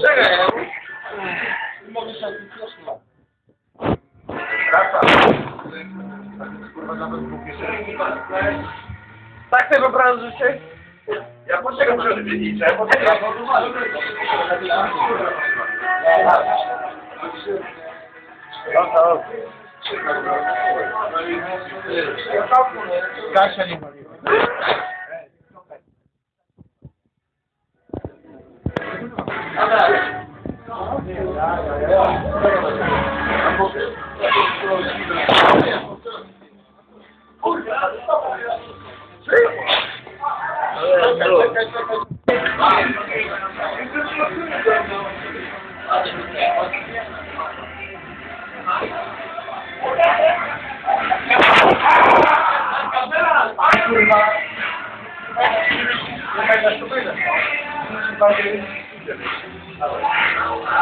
Czekaj, ja Możesz się wiosną. Tak sobie wyobrażasz życie? Ja poczekam, że wyliczę. Poczekam, bo tu masz. Kasia nie ma. Dlaczego nie Yeah.